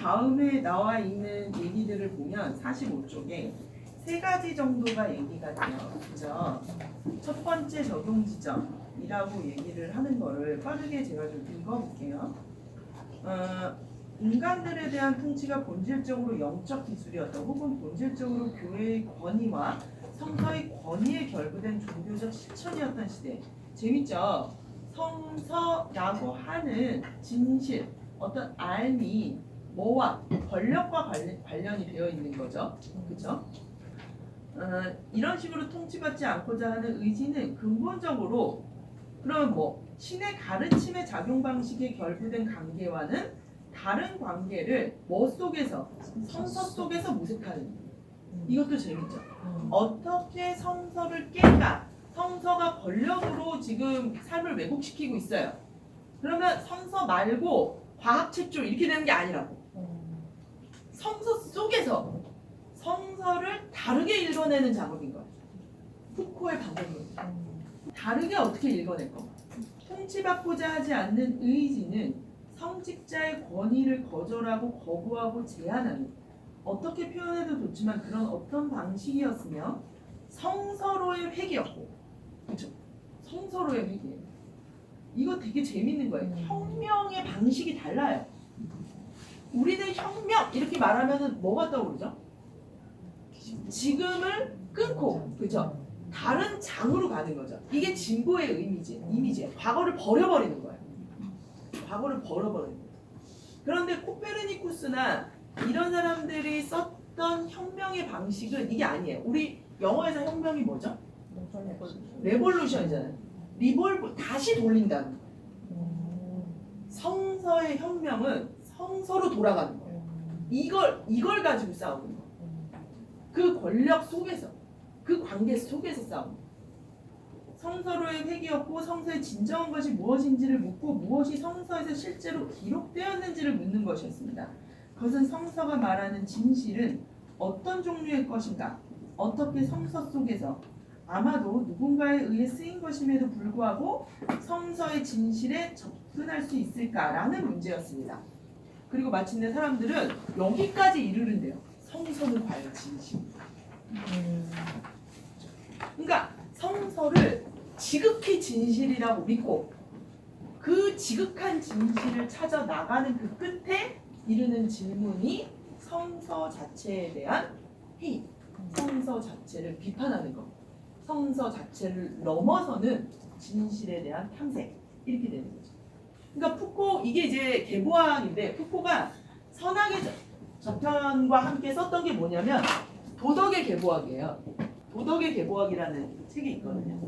다음에 나와 있는 얘기들을 보면 45쪽에 세 가지 정도가 얘기가 돼요. 그죠? 첫 번째 적용 지점이라고 얘기를 하는 거를 빠르게 제가 좀 읽어볼게요. 어, 인간들에 대한 통치가 본질적으로 영적 기술이었다 혹은 본질적으로 교회의 권위와 성서의 권위에 결부된 종교적 실천이었던 시대. 재밌죠? 성서라고 하는 진실, 어떤 알미, 뭐와 권력과 관련, 관련이 되어 있는 거죠. 그죠? 어, 이런 식으로 통치받지 않고자 하는 의지는 근본적으로 그럼 뭐 신의 가르침의 작용 방식에 결부된 관계와는 다른 관계를 뭐 속에서 성서 속에서 모색하는 이것도 재밌죠. 어떻게 성서를 깰까? 성서가 권력으로 지금 삶을 왜곡시키고 있어요. 그러면 성서 말고 과학 책조 이렇게 되는 게 아니라고. 성서 속에서 성서를 다르게 읽어내는 작업인 거예요. 푸코의 방법으로. 다르게 어떻게 읽어낼 거? 통치받고자 하지 않는 의지는 성직자의 권위를 거절하고 거부하고 제한하는 어떻게 표현해도 좋지만 그런 어떤 방식이었으며 성서로의 회개였고 그렇죠? 성서로의 회개 이거 되게 재밌는 거예요. 혁명의 방식이 달라요. 우리는 혁명 이렇게 말하면은 뭐가 떠오르죠? 지금을 끊고 그죠? 다른 장으로 가는 거죠. 이게 진보의 의미지, 이미지예요. 과거를 버려버리는 거예요. 과거를 버려버리는 거예요. 그런데 코페르니쿠스나 이런 사람들이 썼던 혁명의 방식은 이게 아니에요. 우리 영어에서 혁명이 뭐죠? 레볼루션이잖아요. 리볼브 다시 돌린다는 거예요. 성서의 혁명은 성서로 돌아가는 거예요. 이걸 이걸 가지고 싸우는 거예요. 그 권력 속에서 그 관계 속에서 싸우는 거예요. 성서로의 회개였고 성서의 진정한 것이 무엇인지를 묻고 무엇이 성서에서 실제로 기록되었는지를 묻는 것이었습니다. 그것은 성서가 말하는 진실은 어떤 종류의 것인가? 어떻게 성서 속에서 아마도 누군가에 의해 쓰인 것임에도 불구하고 성서의 진실에 접근할 수 있을까라는 문제였습니다. 그리고 마침내 사람들은 여기까지 이르는데요. 성서는 과연 진실인가? 그러니까 성서를 지극히 진실이라고 믿고 그 지극한 진실을 찾아 나가는 그 끝에 이르는 질문이 성서 자체에 대한 회의, 성서 자체를 비판하는 것, 성서 자체를 넘어서는 진실에 대한 탐색 이렇게 되는 거죠. 그러니까 푸코 이게 이제 개보학인데 푸코가 선악의 저- 저편과 함께 썼던 게 뭐냐면 도덕의 개보학이에요. 도덕의 개보학이라는 책이 있거든요.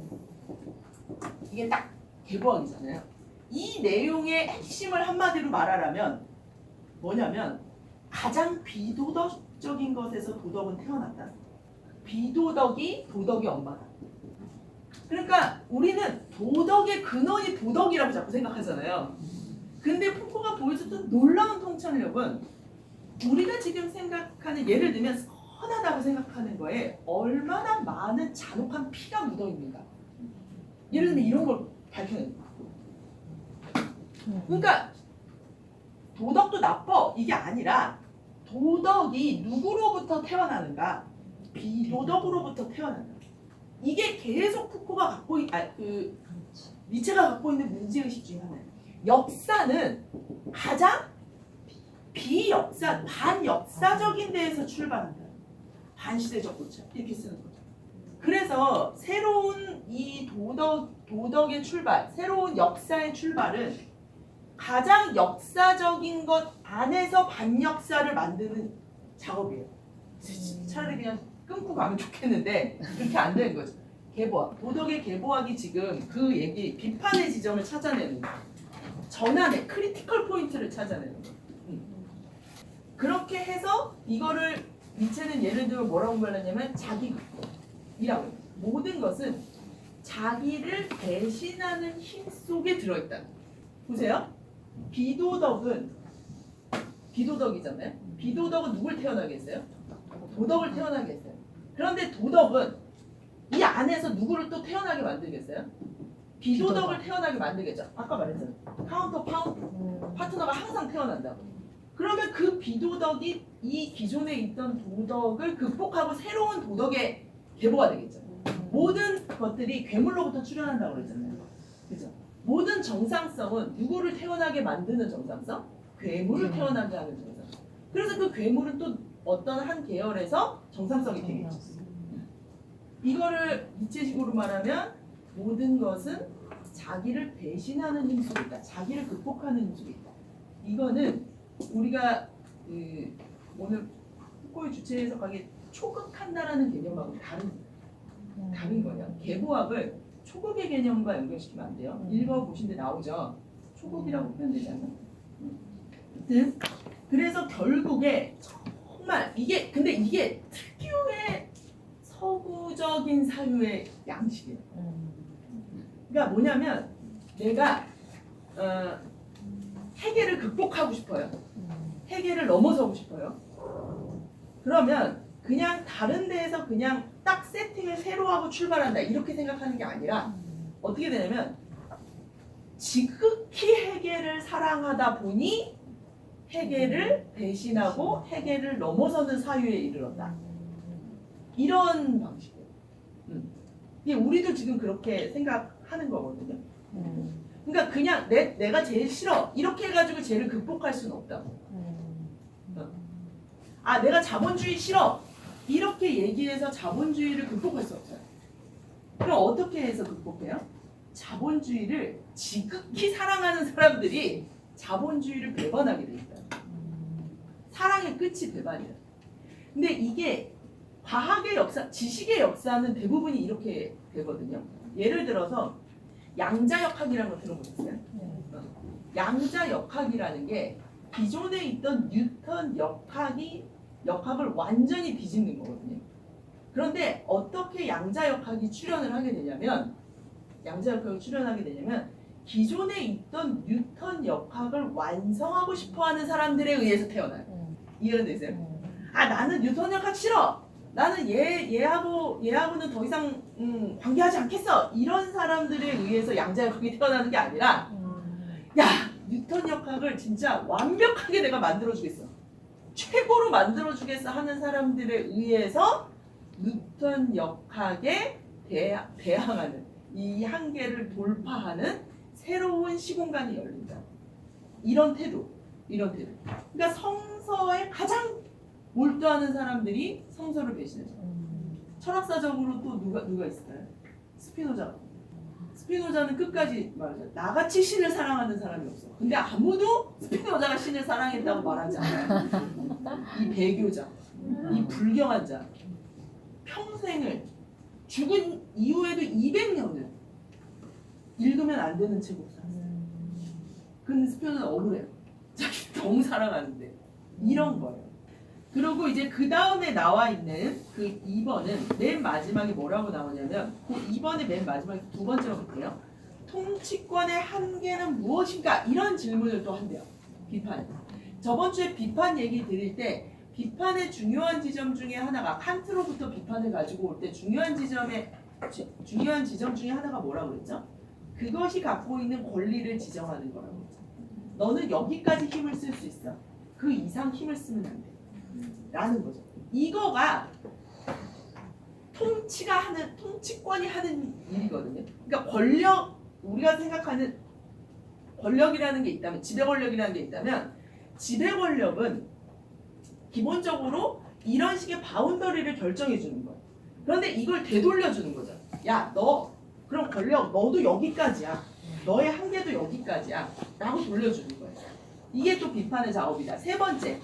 이게 딱 개보학이잖아요. 이 내용의 핵심을 한마디로 말하라면 뭐냐면 가장 비도덕적인 것에서 도덕은 태어났다. 비도덕이 도덕의 엄마다. 그러니까 우리는 도덕의 근원이 도덕이라고 자꾸 생각하잖아요. 근데 푸코가 보여줬던 놀라운 통찰력은 우리가 지금 생각하는 예를 들면 선하다고 생각하는 거에 얼마나 많은 잔혹한 피가 묻어 있는가. 예를 들면 이런 걸 거야. 그러니까 도덕도 나빠 이게 아니라 도덕이 누구로부터 태어나는가? 비도덕으로부터 태어난다. 이게 계속 푸코가 갖고 있, 아, 그 니체가 갖고 있는 문제 의식 중에 하나예요. 역사는 가장 비역사, 반역사적인 데에서 출발한다. 반시대적 고찰 이렇게 쓰는 거죠. 그래서 새로운 이 도덕 도덕의 출발, 새로운 역사의 출발은 가장 역사적인 것 안에서 반역사를 만드는 작업이에요. 차라리 그냥 끊고 가면 좋겠는데 그렇게 안 되는 거죠. 개보학, 도덕의 개보학이 지금 그 얘기 비판의 지점을 찾아내는 거예요. 전환의 크리티컬 포인트를 찾아내는 거예요. 음. 그렇게 해서 이거를 니체는 예를 들어 뭐라고 말하냐면 자기이라고. 모든 것은 자기를 대신하는 힘 속에 들어있다. 보세요. 비도덕은 비도덕이잖아요. 비도덕은 누굴 태어나게 했어요? 도덕을 태어나게 했어요. 그런데 도덕은 이 안에서 누구를 또 태어나게 만들겠어요? 비도덕을 태어나게 만들겠죠. 아까 말했잖아요. 카운터 파운트 파트너가 항상 태어난다고. 그러면 그 비도덕이 이 기존에 있던 도덕을 극복하고 새로운 도덕의 계보가 되겠죠. 모든 것들이 괴물로부터 출현한다고 그랬잖아요. 그죠? 모든 정상성은 누구를 태어나게 만드는 정상성? 괴물을 음. 태어나게 하는 정상성. 그래서 그 괴물은 또 어떤 한 계열에서 정상성이 되겠죠. 이거를 니체식으로 말하면 모든 것은 자기를 배신하는 힘 속에 있다. 자기를 극복하는 힘 속에 있다. 이거는 우리가 그 오늘 후코의 주체 해석하기 초극한다라는 개념하고 다른 다른 거냐. 계보학을 초극의 개념과 연결시키면 안 돼요. 음. 읽어보신데 나오죠. 초극이라고 표현되지 않나? 아무튼 그래서 결국에 정말 이게 근데 이게 특유의 서구적인 사유의 양식이에요. 그러니까 뭐냐면 내가 어, 해계를 극복하고 싶어요. 해계를 넘어서고 싶어요. 그러면 그냥 다른 데에서 그냥 딱 세팅을 새로 하고 출발한다 이렇게 생각하는 게 아니라 어떻게 되냐면 지극히 해계를 사랑하다 보니 해계를 배신하고 해계를 넘어서는 사유에 이르렀다. 이런 방식이에요. 음. 이게 우리도 지금 그렇게 생각하는 거거든요. 그러니까 그냥 내, 내가 제일 싫어 이렇게 해가지고 쟤를 극복할 수는 없다고. 아 내가 자본주의 싫어 이렇게 얘기해서 자본주의를 극복할 수 없어요. 그럼 어떻게 해서 극복해요? 자본주의를 지극히 사랑하는 사람들이 자본주의를 배반하게 돼 있다. 사랑의 끝이 배반이야. 근데 이게 과학의 역사, 지식의 역사는 대부분이 이렇게 되거든요. 예를 들어서 양자역학이라는 거 들어보셨어요? 양자역학이라는 게 기존에 있던 뉴턴 역학이 역학을 완전히 뒤집는 거거든요. 그런데 어떻게 양자역학이 출현을 하게 되냐면 양자역학이 출현하게 되냐면 기존에 있던 뉴턴 역학을 완성하고 싶어하는 사람들에 의해서 태어나요. 이해가 되세요? 아 나는 역학 싫어. 나는 얘 얘하고 얘하고는 더 이상 음, 관계하지 않겠어. 이런 사람들에 의해서 양자역학이 태어나는 게 아니라 야 뉴턴 역학을 진짜 완벽하게 내가 만들어주겠어 최고로 만들어주겠어 하는 사람들에 의해서 뉴턴 역학에 대, 대항하는 이 한계를 돌파하는 새로운 시공간이 열린다 이런 태도 이런 태도 그러니까 성서에 가장 몰두하는 사람들이 성서를 배신하죠 철학사적으로 또 누가 누가 있을까요? 스피노자가 스피노자는 끝까지 말하죠. 나같이 신을 사랑하는 사람이 없어. 근데 아무도 스피노자가 신을 사랑했다고 말하지 않아요. 이 배교자, 이 불경한 자, 평생을 죽은 이후에도 200년을 읽으면 안 되는 책을 살았어요. 근데 스피노자는 억울해요. 자기 너무 사랑하는데 이런 거예요. 그리고 이제 그 다음에 나와 있는 그 2번은 맨 마지막에 뭐라고 나오냐면 그 2번의 맨 마지막에 두 번째로 볼게요. 통치권의 한계는 무엇인가? 이런 질문을 또 한대요. 비판. 저번 주에 비판 얘기 드릴 때 비판의 중요한 지점 중에 하나가 칸트로부터 비판을 가지고 올 때 중요한 지점에 주- 중요한 지점 중에 하나가 뭐라고 그랬죠? 그것이 갖고 있는 권리를 지정하는 거라고 그랬죠. 너는 여기까지 힘을 쓸 수 있어. 그 이상 힘을 쓰면 안 돼. 라는 거죠. 이거가 통치가 하는 통치권이 하는 일이거든요. 그러니까 권력 우리가 생각하는 권력이라는 게 있다면 지배 권력이라는 게 있다면 지배 권력은 기본적으로 이런 식의 바운더리를 결정해 주는 거예요. 그런데 이걸 되돌려 주는 거죠. 야, 너 그럼 권력 너도 여기까지야. 너의 한계도 여기까지야. 라고 돌려주는 거예요. 이게 또 비판의 작업이다. 세 번째.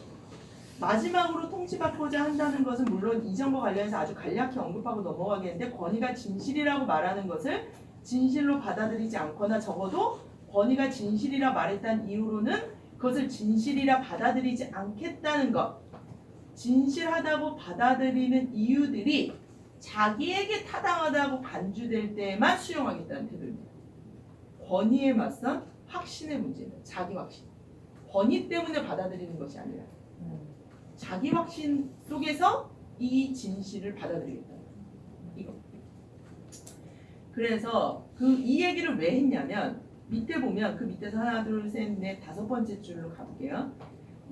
마지막으로 통치받고자 한다는 것은 물론 이전과 관련해서 아주 간략히 언급하고 넘어가겠는데 권위가 진실이라고 말하는 것을 진실로 받아들이지 않거나 적어도 권위가 진실이라 말했다는 이유로는 그것을 진실이라 받아들이지 않겠다는 것. 진실하다고 받아들이는 이유들이 자기에게 타당하다고 간주될 때만 수용하겠다는 태도입니다. 권위에 맞선 확신의 문제는 자기 확신. 권위 때문에 받아들이는 것이 아니라 자기 확신 속에서 이 진실을 받아들이겠다. 이거. 그래서 그 이 얘기를 왜 했냐면 밑에 보면 그 밑에서 하나 둘셋넷 다섯 번째 줄로 가볼게요.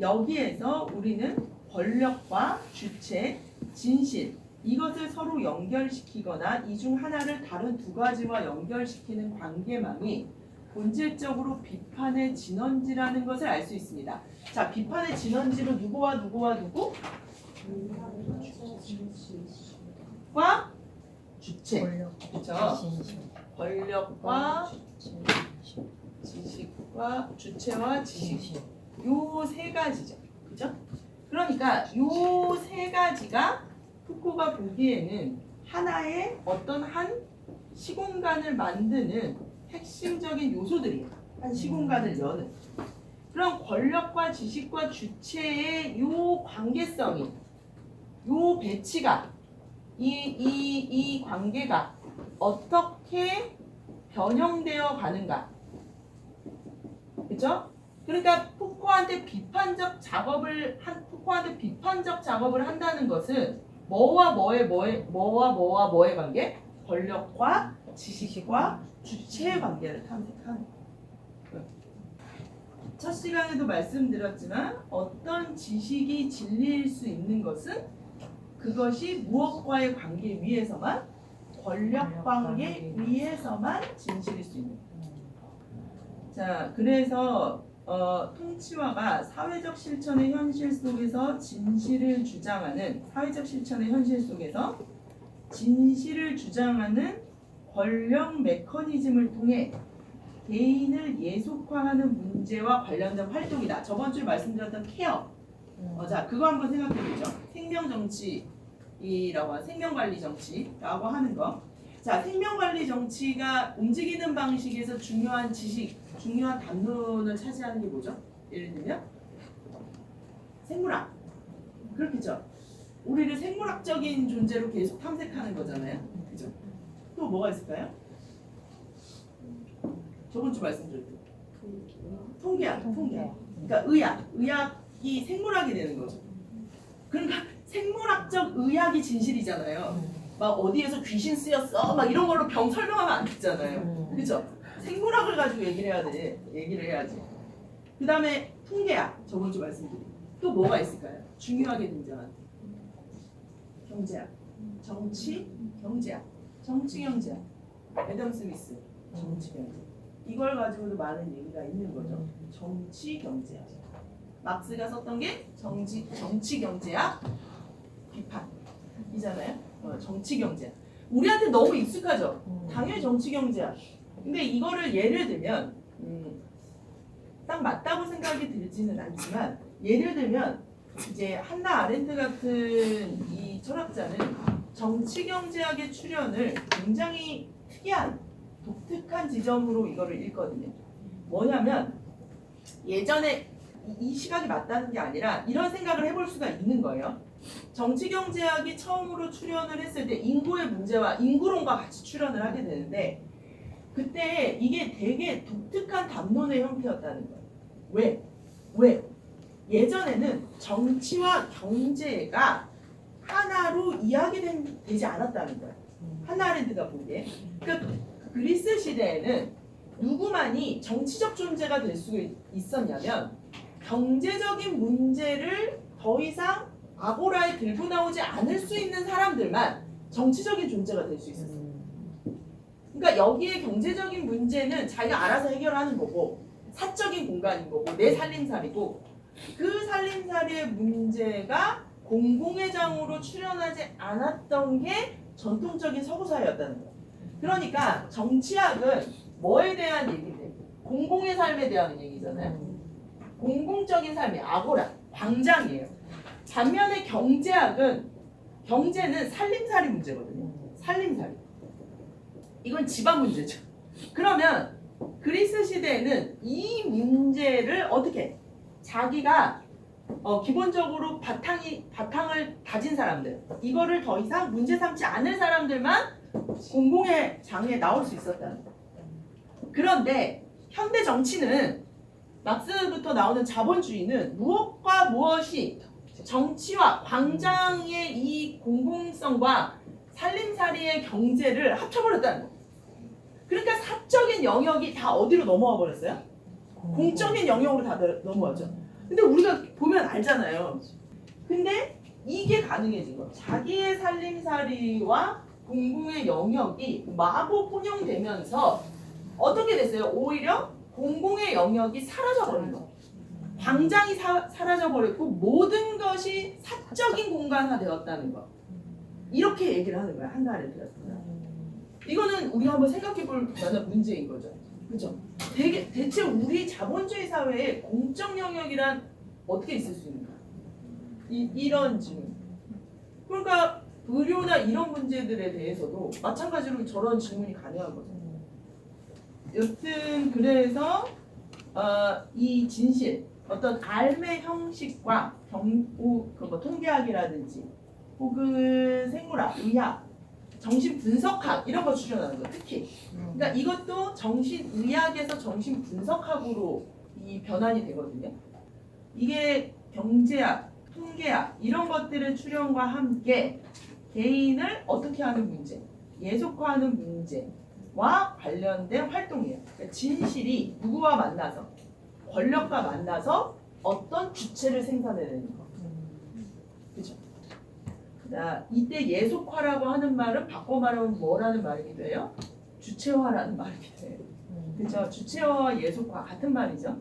여기에서 우리는 권력과 주체, 진실 이것을 서로 연결시키거나 이 중 하나를 다른 두 가지와 연결시키는 관계망이 본질적으로 비판의 진원지라는 것을 알 수 있습니다. 자, 비판의 진원지로 누구와 누구와 누구? 과 주체. 그렇죠? 권력과 지식과 주체와 지식. 요 세 가지죠. 그죠? 그러니까 요 세 가지가 푸코가 보기에는 하나의 어떤 한 시공간을 만드는 핵심적인 요소들이에요. 한 시공간을 여는. 그럼 권력과 지식과 주체의 요 관계성이 요 배치가 이, 이, 이 관계가 어떻게 변형되어 가는가. 그죠? 그러니까 푸코한테 비판적 작업을 한 푸코한테 비판적 작업을 한다는 것은 뭐와 뭐의 뭐의 뭐와 뭐와 뭐의 관계? 권력과 지식과 주체의 관계를 탐색하는 거예요. 첫 시간에도 말씀드렸지만 어떤 지식이 진리일 수 있는 것은 그것이 무엇과의 관계 위에서만 권력 관계 위에서만 진실일 수 있는 거예요. 자, 그래서 어, 통치화가 사회적 실천의 현실 속에서 진실을 주장하는 사회적 실천의 현실 속에서 진실을 주장하는 권력 메커니즘을 통해 개인을 예속화하는 문제와 관련된 활동이다. 저번 주에 말씀드렸던 케어. 어, 자, 그거 한번 생각해 보죠. 생명 정치라고 하는 생명 관리 정치라고 하는 거. 자, 생명 관리 정치가 움직이는 방식에서 중요한 지식, 중요한 담론을 차지하는 게 뭐죠? 예를 들면 생물학. 그렇겠죠. 우리를 생물학적인 존재로 계속 탐색하는 거잖아요. 그죠? 또 뭐가 있을까요? 저번 주 말씀드렸던 통계학, 통계. 그러니까 의학, 의학이 생물학이 되는 거죠. 그러니까 생물학적 의학이 진실이잖아요. 막 어디에서 귀신 쓰였어, 막 이런 걸로 병 설명하면 안 되잖아요. 그죠? 생물학을 가지고 얘기를 해야 돼, 얘기를 해야지. 그 다음에 통계학, 저번 주 말씀드린. 또 뭐가 있을까요? 중요하게 등장하는 경제학, 정치, 경제학, 정치 경제학. 애덤 스미스, 정치 경제. 이걸 가지고도 많은 얘기가 있는 거죠. 정치 경제학. 막스가 썼던 게 정치 정치 경제학 비판이잖아요. 어, 정치 경제학. 우리한테 너무 익숙하죠. 당연히 정치 경제학. 근데 이거를 예를 들면 음, 딱 맞다고 생각이 들지는 않지만 예를 들면 이제 한나 아렌트 같은 이 철학자는 정치 경제학의 출현을 굉장히 특이한 독특한 지점으로 이거를 읽거든요. 뭐냐면 예전에 이- 이 시각이 맞다는 게 아니라 이런 생각을 해볼 수가 있는 거예요. 정치 경제학이 처음으로 출현을 했을 때 인구의 문제와 인구론과 같이 출현을 하게 되는데 그때 이게 되게 독특한 담론의 형태였다는 거예요. 왜? 왜? 예전에는 정치와 경제가 하나로 이야기되지 않았다는 거예요. 하나랜드가 보기에. 그러니까 그리스 시대에는 누구만이 정치적 존재가 될 수 있었냐면 경제적인 문제를 더 이상 아고라에 들고 나오지 않을 수 있는 사람들만 정치적인 존재가 될 수 있었어요. 그러니까 여기에 경제적인 문제는 자기가 알아서 해결하는 거고 사적인 공간인 거고 내 살림살이고 그 살림살이의 문제가 공공의장으로 출연하지 않았던 게 전통적인 서구 사회였다는 거예요. 그러니까 정치학은 뭐에 대한 얘기인데 공공의 삶에 대한 얘기잖아요. 공공적인 삶이 아고라, 광장이에요. 반면에 경제학은 경제는 살림살이 문제거든요. 살림살이. 이건 집안 문제죠. 그러면 그리스 시대에는 이 문제를 어떻게 자기가 어, 기본적으로 바탕이 바탕을 다진 사람들 이거를 더 이상 문제 삼지 않을 사람들만 공공의 장에 나올 수 있었다는 거. 그런데 현대 정치는 막스부터 나오는 자본주의는 무엇과 무엇이 정치와 광장의 이 공공성과 살림살이의 경제를 합쳐버렸다는 거. 그러니까 사적인 영역이 다 어디로 넘어와 버렸어요? 공적인 영역으로 다 넘어왔죠. 근데 우리가 보면 알잖아요. 근데 이게 가능해진 거. 자기의 살림살이와 공공의 영역이 마구 혼용되면서 어떻게 됐어요? 오히려 공공의 영역이 사라져버린 거. 광장이 사, 사라져버렸고 모든 것이 사적인 공간화 되었다는 거. 이렇게 얘기를 하는 거야 한나라를 들었습니다. 이거는 우리 한번 생각해 볼 만한 문제인 거죠. 그죠? 되게, 대체 우리 자본주의 사회에 공적 영역이란 어떻게 있을 수 있는가? 이, 이런 질문. 그러니까 의료나 이런 문제들에 대해서도 마찬가지로 저런 질문이 가능한 거죠. 여튼 그래서 어, 이 진실 어떤 알의 형식과 경고 그 뭐 통계학이라든지 혹은 생물학, 의학, 정신 분석학 이런 거 출연하는 거 특히 그러니까 이것도 정신의학에서 정신분석학으로 이 변환이 되거든요. 이게 경제학, 통계학 이런 것들의 출현과 함께 개인을 어떻게 하는 문제, 예속화하는 문제와 관련된 활동이에요. 그러니까 진실이 누구와 만나서 권력과 만나서 어떤 주체를 생산해내는 거. 이때 예속화라고 하는 말은 바꿔 말하면 뭐라는 말이기도 해요? 주체화라는 말이기도 해요. 그죠? 주체화와 예속화 같은 말이죠.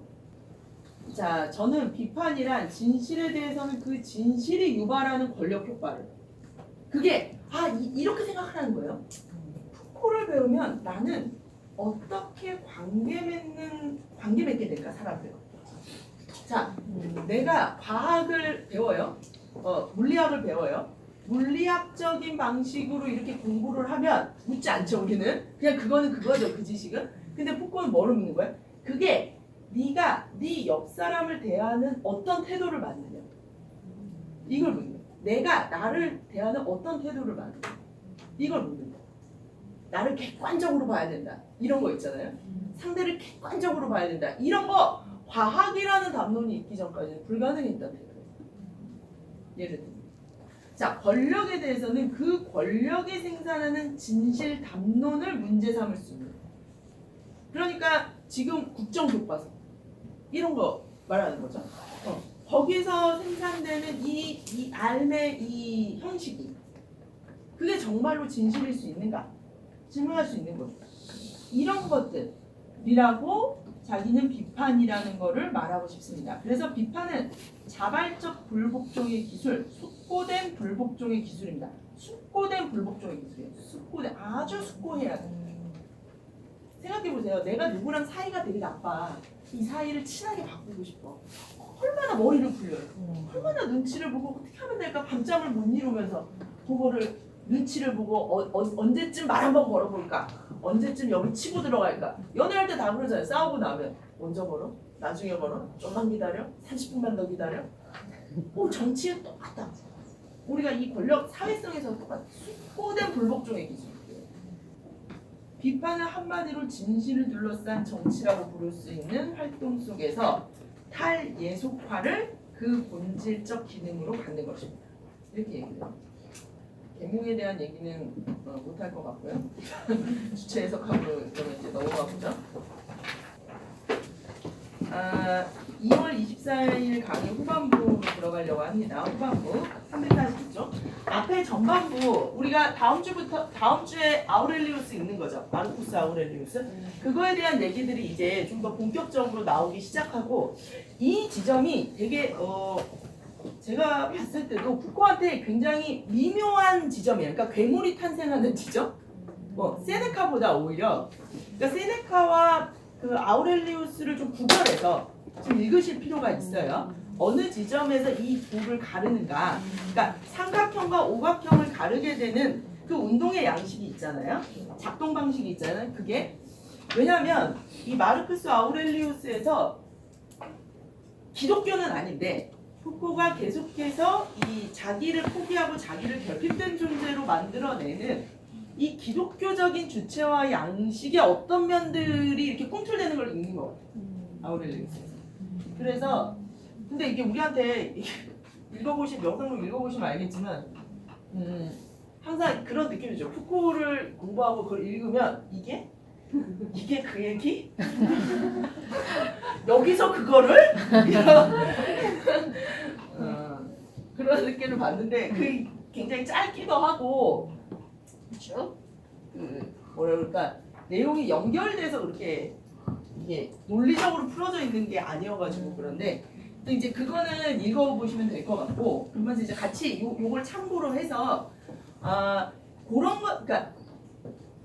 자, 저는 비판이란 진실에 대해서는 그 진실이 유발하는 권력 효과를. 그게, 아, 이, 이렇게 생각하라는 거예요. 푸코를 배우면 나는 어떻게 관계 맺는, 관계 맺게 될까, 사람들. 자, 내가 과학을 배워요. 어, 물리학을 배워요. 물리학적인 방식으로 이렇게 공부를 하면 묻지 않죠, 우리는. 그냥 그거는 그거죠, 그 지식은. 근데 푸코는 뭐를 묻는 거야? 그게 네가 네 옆 사람을 대하는 어떤 태도를 맞느냐. 이걸 묻는 거야. 내가 나를 대하는 어떤 태도를 맞느냐. 이걸 묻는 거야. 나를 객관적으로 봐야 된다. 이런 거 있잖아요. 상대를 객관적으로 봐야 된다. 이런 거 과학이라는 담론이 있기 전까지는 불가능했던 태도예요. 예를 들면. 자, 권력에 대해서는 그 권력이 생산하는 진실 담론을 문제 삼을 수 있는. 그러니까 지금 국정 교과서 이런 거 말하는 거죠. 어. 거기서 생산되는 이, 이 알의 이 형식이 그게 정말로 진실일 수 있는가? 질문할 수 있는 거죠. 이런 것들이라고 자기는 비판이라는 거를 말하고 싶습니다. 그래서 비판은 자발적 불복종의 기술, 숙고된 불복종의 기술입니다. 숙고된 불복종의 기술이에요. 숙고된 아주 숙고해야 돼. 생각해 보세요. 내가 누구랑 사이가 되게 나빠. 이 사이를 친하게 바꾸고 싶어. 얼마나 머리를 굴려요. 얼마나 눈치를 보고 어떻게 하면 될까 밤잠을 못 이루면서 그거를 눈치를 보고 어, 어, 언제쯤 말 한번 걸어볼까? 언제쯤 여기 치고 들어갈까? 연애할 때 다 그러잖아요. 싸우고 나면. 먼저 걸어? 나중에 걸어? 좀만 기다려? 30분만 더 기다려? 오 정치에 똑같다. 우리가 이 권력 사회성에서 똑같아. 숙고된 불복종의 기술이에요 비판을 한마디로 진실을 둘러싼 정치라고 부를 수 있는 활동 속에서 탈예속화를 그 본질적 기능으로 갖는 것입니다. 이렇게 얘기해요. 계몽에 대한 얘기는 어, 못할 것 같고요. 주체 해석하고 그러면 이제 넘어가 보죠. 아, 2월 24일 강의 후반부로 들어가려고 합니다. 후반부 340쪽. 앞에 전반부 우리가 다음 주부터 다음 주에 아우렐리우스 읽는 거죠. 마르쿠스 아우렐리우스. 그거에 대한 얘기들이 이제 좀 더 본격적으로 나오기 시작하고 이 지점이 되게 어 제가 봤을 때도 푸코한테 굉장히 미묘한 지점이에요. 그러니까 괴물이 탄생하는 지점. 뭐 세네카보다 오히려 그러니까 세네카와 그 아우렐리우스를 좀 구별해서 좀 읽으실 필요가 있어요. 어느 지점에서 이 둘을 가르는가. 그러니까 삼각형과 오각형을 가르게 되는 그 운동의 양식이 있잖아요. 작동 방식이 있잖아요. 그게 왜냐하면 이 마르크스 아우렐리우스에서 기독교는 아닌데 푸코가 계속해서 이 자기를 포기하고 자기를 결핍된 존재로 만들어내는 이 기독교적인 주체와 양식의 어떤 면들이 이렇게 꿈틀대는 걸 읽는 것 같아요. 아우렐리우스에서. 그래서 근데 이게 우리한테 읽어보시 영상을 읽어보시면 알겠지만 음, 항상 그런 느낌이죠. 푸코를 공부하고 그걸 읽으면 이게 이게 그 얘기? 여기서 그거를 이런 여덟 개를 봤는데 그 굉장히 짧기도 하고 쭉그 뭐라 그럴까? 내용이 연결돼서 그렇게 이게 논리적으로 풀어져 있는 게 아니어가지고 그런데 또 이제 그거는 읽어보시면 될 것 같고 그러면서 이제 같이 요, 요걸 참고로 해서 아 그런 거 그러니까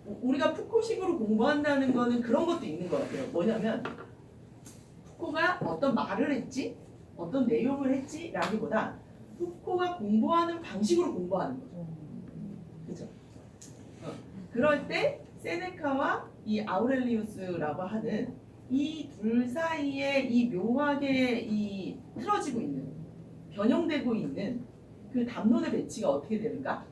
우리가 푸코식으로 공부한다는 거는 그런 것도 있는 것 같아요. 뭐냐면 푸코가 어떤 말을 했지, 어떤 내용을 했지라기보다 푸코가 공부하는 방식으로 공부하는 거죠. 그죠? 어. 그럴 때 세네카와 이 아우렐리우스라고 하는 이 둘 사이에 이 묘하게 이 틀어지고 있는 변형되고 있는 그 담론의 배치가 어떻게 되는가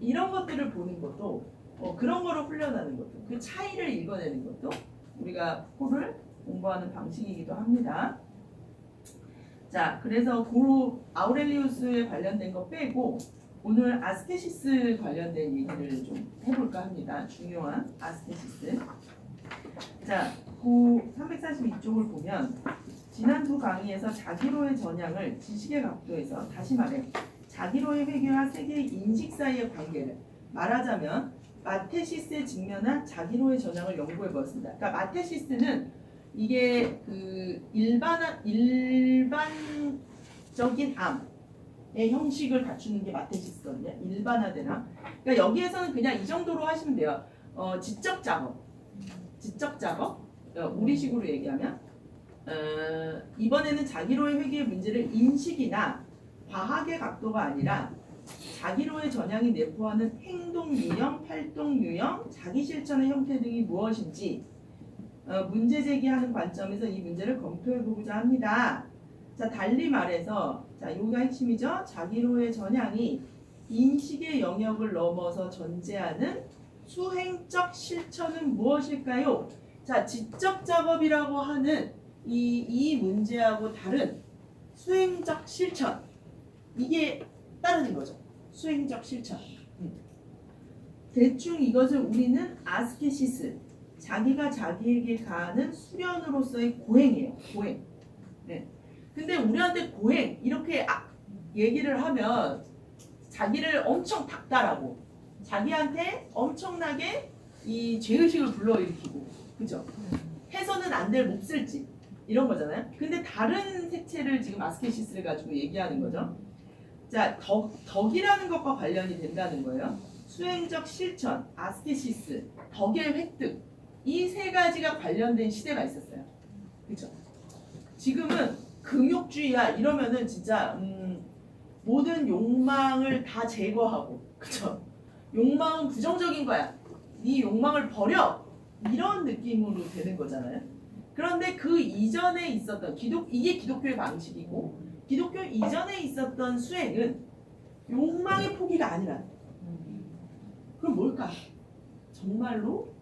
이런 것들을 보는 것도 어, 그런 거를 훈련하는 것도 그 차이를 읽어내는 것도 우리가 푸코를 공부하는 방식이기도 합니다. 자, 그래서 그 아우렐리우스에 관련된 거 빼고 오늘 아스케시스 관련된 얘기를 좀 해볼까 합니다. 중요한 아스케시스. 자, 그 342쪽을 보면 지난 두 강의에서 자기로의 전향을 지식의 각도에서 다시 말해 자기로의 회귀와 세계의 인식 사이의 관계를 말하자면 마테시스에 직면한 자기로의 전향을 연구해 보았습니다. 그러니까 마테시스는 이게 그 일반 일반적인 암의 형식을 갖추는 게 마테시스거든요. 일반화된 암. 그러니까 여기에서는 그냥 이 정도로 하시면 돼요. 어, 지적 작업, 지적 작업. 어, 우리식으로 얘기하면 어, 이번에는 자기로의 회귀의 문제를 인식이나 과학의 각도가 아니라 자기로의 전향이 내포하는 행동 유형, 활동 유형, 자기 실천의 형태 등이 무엇인지 어, 문제 제기하는 관점에서 이 문제를 검토해 보고자 합니다. 자, 달리 말해서 자, 여기가 핵심이죠. 자기로의 전향이 인식의 영역을 넘어서 존재하는 수행적 실천은 무엇일까요? 자, 지적 작업이라고 하는 이, 이 문제하고 다른 수행적 실천 이게 따르는 거죠. 수행적 실천. 음. 대충 이것을 우리는 아스케시스, 자기가 자기에게 가하는 수련으로서의 고행이에요. 고행. 네. 근데 우리한테 고행 이렇게 아, 얘기를 하면 자기를 엄청 닥달하고 자기한테 엄청나게 이 죄의식을 불러일으키고 그죠? 해서는 안 될 몹쓸 짓 이런 거잖아요. 근데 다른 색채를 지금 아스케시스를 가지고 얘기하는 거죠. 자, 덕, 덕이라는 것과 관련이 된다는 거예요. 수행적 실천, 아스케시스, 덕의 획득 이 세 가지가 관련된 시대가 있었어요. 그렇죠? 지금은 금욕주의야 이러면은 진짜 음, 모든 욕망을 다 제거하고 그렇죠? 욕망은 부정적인 거야. 네 욕망을 버려 이런 느낌으로 되는 거잖아요. 그런데 그 이전에 있었던 기독 이게 기독교의 방식이고 기독교 이전에 있었던 수행은 욕망의 포기가 아니라 그럼 뭘까? 정말로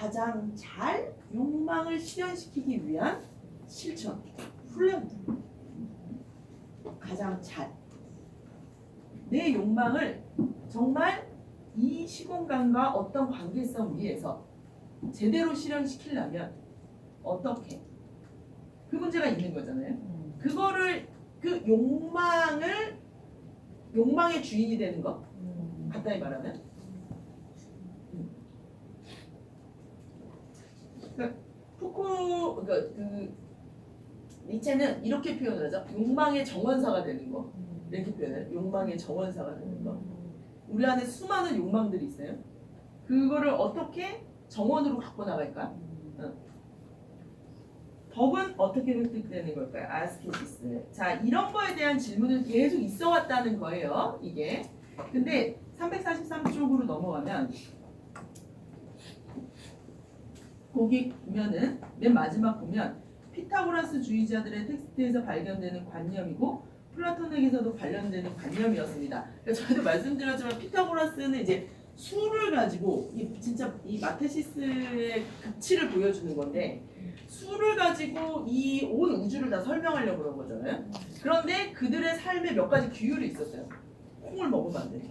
가장 잘 욕망을 실현시키기 위한 실천, 훈련. 가장 잘. 내 욕망을 정말 이 시공간과 어떤 관계성 위에서 제대로 실현시키려면 어떻게? 그 문제가 있는 거잖아요. 그거를 그 욕망을 욕망의 주인이 되는 거 간단히 말하면 그러니까 그러니까 그 니체는 이렇게 표현을 하죠. 욕망의 정원사가 되는 거. 이렇게 표현해요. 욕망의 정원사가 되는 거. 우리 안에 수많은 욕망들이 있어요. 그거를 어떻게 정원으로 갖고 나갈까? 덕은 어떻게 획득되는 걸까요? 아스케시스. 자, 이런 거에 대한 질문은 계속 있어 왔다는 거예요. 이게. 근데 343쪽으로 넘어가면 거기 보면은 맨 마지막 보면 피타고라스 주의자들의 텍스트에서 발견되는 관념이고 플라톤에게서도 관련되는 관념이었습니다. 그러니까 저희도 말씀드렸지만 피타고라스는 이제 수를 가지고 이 진짜 이 마테시스의 극치를 보여주는 건데 수를 가지고 이 온 우주를 다 설명하려고 그런 거잖아요. 그런데 그들의 삶에 몇 가지 규율이 있었어요. 콩을 먹으면 안 된다.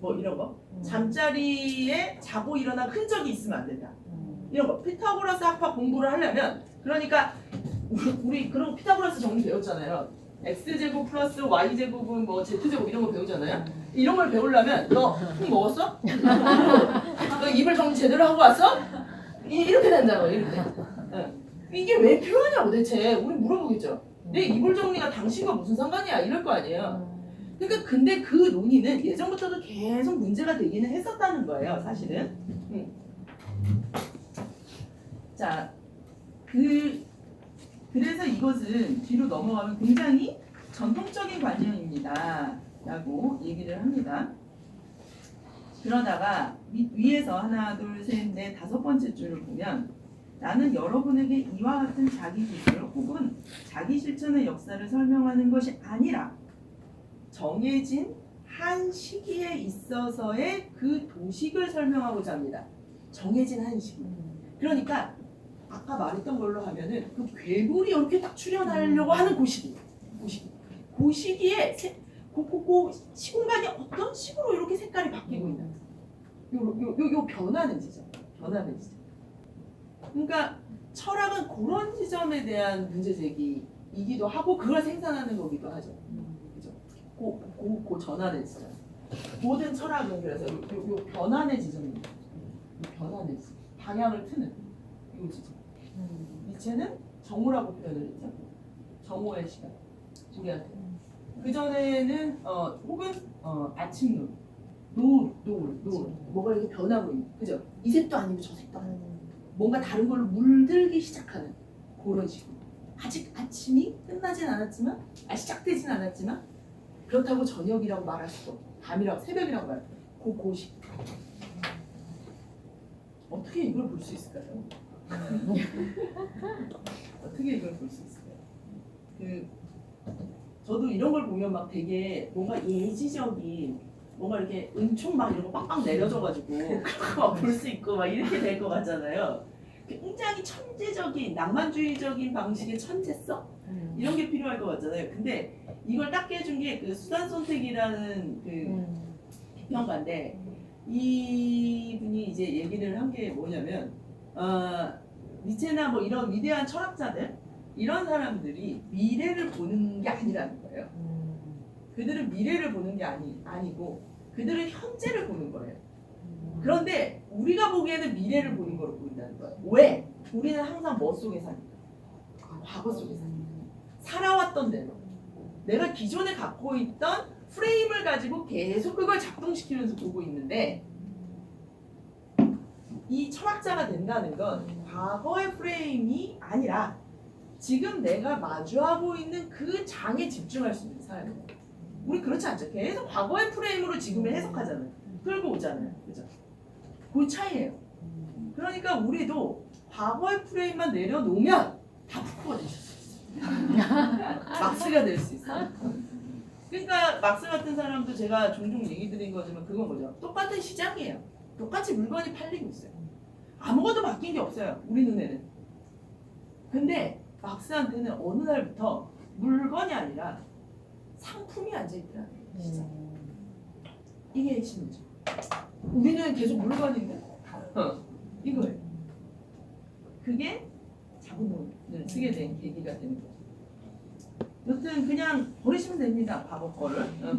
뭐 이런 거. 잠자리에 자고 일어난 흔적이 있으면 안 된다. 이런 거. 피타고라스 학파 공부를 하려면 그러니까 우리 그런 피타고라스 정리 배웠잖아요. x제곱 플러스 y제곱은 뭐 z제곱 이런 거 배우잖아요. 이런 걸 배우려면 너콩 먹었어? 너 입을 정리 제대로 하고 왔어? 이, 이렇게 된다고 이렇게. 응. 이게 왜 필요하냐고 대체 우리 물어보겠죠. 내 이불 정리가 당신과 무슨 상관이야 이럴 거 아니에요. 그러니까 근데 그 논의는 예전부터도 계속 문제가 되기는 했었다는 거예요, 사실은. 음. 자, 그 그래서 이것은 뒤로 넘어가면 굉장히 전통적인 관념입니다 라고 얘기를 합니다. 그러다가 위- 위에서 하나, 둘, 셋, 넷, 다섯 번째 줄을 보면 나는 여러분에게 이와 같은 자기 기술 혹은 자기 실천의 역사를 설명하는 것이 아니라 정해진 한 시기에 있어서의 그 도식을 설명하고자 합니다. 정해진 한 시기. 그러니까 아까 말했던 걸로 하면은 그 괴물이 이렇게 딱 출현하려고 하는 그 시기. 그 시기. 그 시기에 세, 그 시공간이 어떤 식으로 이렇게 색깔이 바뀌고 있는 요, 요, 요, 요 변하는 지점. 변하는 지점. 그러니까 철학은 그런 지점에 대한 문제 제기이기도 하고 그걸 생산하는 거기도 하죠. 그죠? 고, 고, 고 전환의 지점. 모든 철학은 그래서 요, 요, 요 변환의 지점입니다. 이 변환의 지점. 방향을 트는 요 지점. 니체는 정오라고 표현을 했죠. 정오의 시간. 우리한테. 그 전에는 어 혹은 어 아침 노을, 노을, 노을, 노을. 뭐가 이렇게 변하고 있는. 그죠? 이 색도 아니고 저 색도 아니고. 뭔가 다른 걸로 물들기 시작하는 그런 식으로. 아직 아침이 끝나진 않았지만, 아 시작되진 않았지만 그렇다고 저녁이라고 말할 수도 없고, 밤이라고 새벽이라고 말. 그 고식. 어떻게 이걸 볼 수 있을까요? 어떻게 이걸 볼 수 있을까요? 그 저도 이런 걸 보면 막 되게 뭔가 예지적인 뭔가 이렇게 은총 막 이런 거 빵빵 내려져가지고 그런 거 볼 수 있고 막 이렇게 될 것 같잖아요. 굉장히 천재적인 낭만주의적인 방식의 천재성 이런 게 필요할 것 같잖아요. 근데 이걸 딱 해준 게 그 수단 선택이라는 그 비평가인데 이 분이 이제 얘기를 한 게 뭐냐면 어, 니체나 뭐 이런 위대한 철학자들 이런 사람들이 미래를 보는 게 아니라는 거예요. 그들은 미래를 보는 게 아니 아니고 그들은 현재를 보는 거예요. 그런데 우리가 보기에는 미래를 보는 거로 보인다는 거예요. 왜? 우리는 항상 뭐 속에 사니까 과거 속에 사니까 살아왔던 대로 내가 기존에 갖고 있던 프레임을 가지고 계속 그걸 작동시키면서 보고 있는데 이 철학자가 된다는 건 과거의 프레임이 아니라 지금 내가 마주하고 있는 그 장에 집중할 수 있는 사람이에요. 우리 그렇지 않죠. 계속 과거의 프레임으로 지금을 해석하잖아요. 끌고 오잖아요. 그죠? 그 차이예요. 그러니까 우리도 과거의 프레임만 내려놓으면 다수 있어요. 막스가 될 수 있어요. 그러니까 막스 같은 사람도 제가 종종 얘기 드린 거지만 그건 뭐죠? 똑같은 시장이에요. 똑같이 물건이 팔리고 있어요. 아무것도 바뀐 게 없어요. 우리 눈에는. 근데 막스한테는 어느 날부터 물건이 아니라 상품이 앉아있더라고요. 시장. 이게 핵심이죠. 우리는 계속 물건인데 어, 이거예요. 그게 자본론을 쓰게 된 계기가 되는 거죠. 여튼 그냥 버리시면 됩니다. 과거 거를. 어.